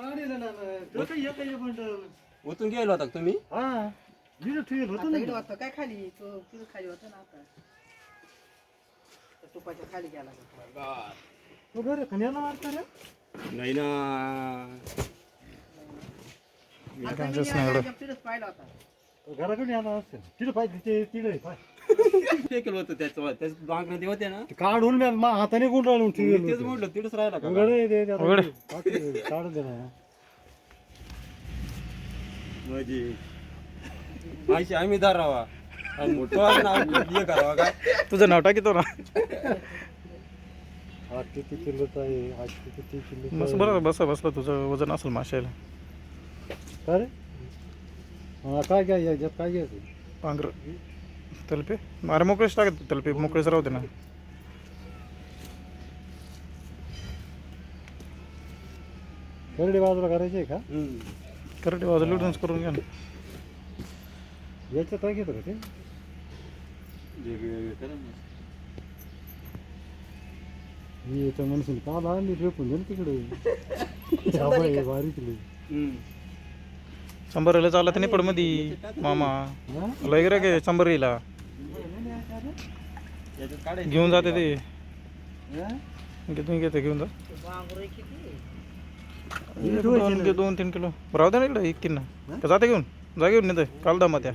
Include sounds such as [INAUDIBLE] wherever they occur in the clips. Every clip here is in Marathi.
काढेल ना तो काही एक एक बंडल ओतून गेलो होता का तुम्ही? हा. होतं आता इकडं होतं काय खाली? तो तिथं खाली होतं ना आता. त्या तुपाच्या खाली गेला तो. तो बरं खण्याला मारता रे? नाही ना. आता मी या- या तिथंच पाहिला होता. घराकडे आला असेल तिथं पाहिजे ते तिकडे पाय. फेकलं होतं त्याचं त्याच बांगडे होते ना. ते काढून मी मा- हाताने गुंडाळून मी ठेवलं तेच होतं. म्हटलं तिथंच राहिला का उघड आहे ते त्याला पाठी- काढून दे ना. म्हणजे आम्ही धरावा आणि मोठं नाव हे करावा काय तुझं नाव टाकीतो ना. हा किती किलोचा आहे हा किती किलो बस बरं बस बसलं तुझं वजन असेल माशाला का रे? हा, काय घ्या याच्यात काय घ्यायचं पांघर तलपे? अरे मोकळेच टाकत तलपे मोकळेच राहू दे ना. करडे बाजूला करायचे आहे का. करडे वाजून लुडन्स करून घ्या ना. याच्यात काय घेतो का ते. मी याच्या म्हणशील का बा मी फेकून दे ना तिकडे [LAUGHS] त्या बाई भारी तिकडे हम्म. शंभरला चालत नाही पड मधी मामा? लय रे गे शंभरीला. घेऊन जाते ते. हा? घेऊन घेते घेऊन जा. दोन दोन तीन किलो. राहू दे ना इकडे एक तीन ना. का जाते घेऊन? जा घेऊन नेते काल दमा त्या.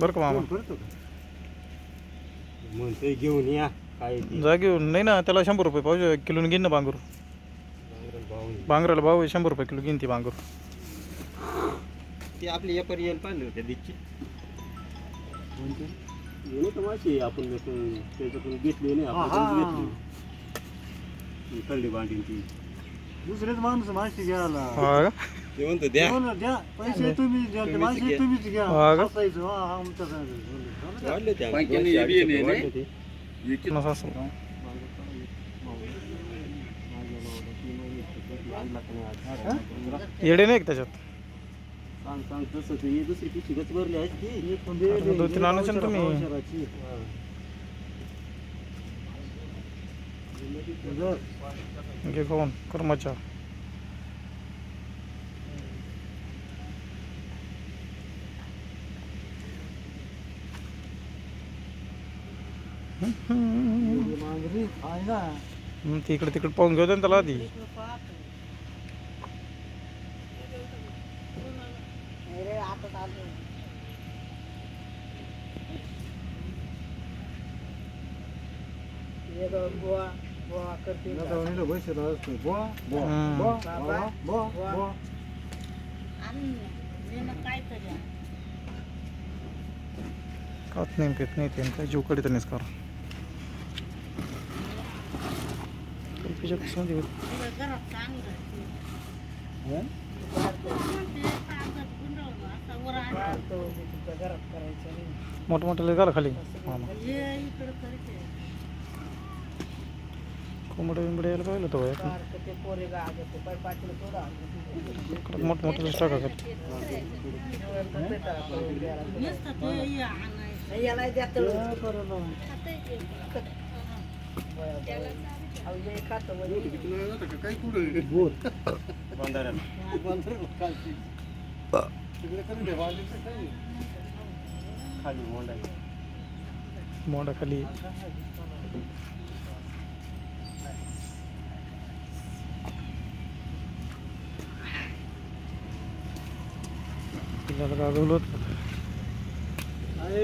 बरं का मामा? म्हणतोय घेऊन या. काय जा घेऊन. नाही ना त्याला शंभर रुपये पाहिजे. किलोने घेईन ना बांगूर. बांगराला भाव आहे शंभर रुपये किलो घेईन ती बांगूर. ते आपले या पर्याय पाहिलं होत्या कोणते? नाही का माशी आपण जसं त्याच्यातून घेतली नाही आपण. घेतली. कळली भांडींची. दुसरेच माणूस माहिती घ्यायला. हा ते म्हणतो द्या. हो ना, द्या. पैसे तुम्ही द्या माहिती घ्या. तुम्हीच घ्या. हा का? हसायचं, हा, आमच्या. वाढले? येडे नाही त्याच्यात? सांग सांग तसं ते दुसरी पिशवी गच भरली आहे ती. एक पण दे, आता दे, दोन दे, तीन आणायचे ना तुम्ही. औषधाची. जर घे खाऊन कर्माच्या एवढी मांजरी आहे ना हम्म, ती इकडे तिकडे पाहून घेऊ दे ना त्याला आधी नाही रे आता चालू हे बघ, बुवा बुवा करते नाही तर इथं बसलेला असतो. बुवा, बुवा, हम्म. बुवा, खात नाही नाही ते काय जीवकडे नाहीच कर हा? तो घरात करायचं नाही. मोठं मोठं लय झालं खाली. मामा कोंबडे बिंबडे यायला पाहिलं तो सारखं ते पोरे गाग येते पाय पाटील थोडं आणलं. मोठं मोठं टाका खाली याला द्यात काय करू ना? अहो, हे खातं बंदराला खालची. तिकडे करून दे, वालीचं काही नाही. खाली मोंडा मोठा खाली तिला गागवलं होतं आहे.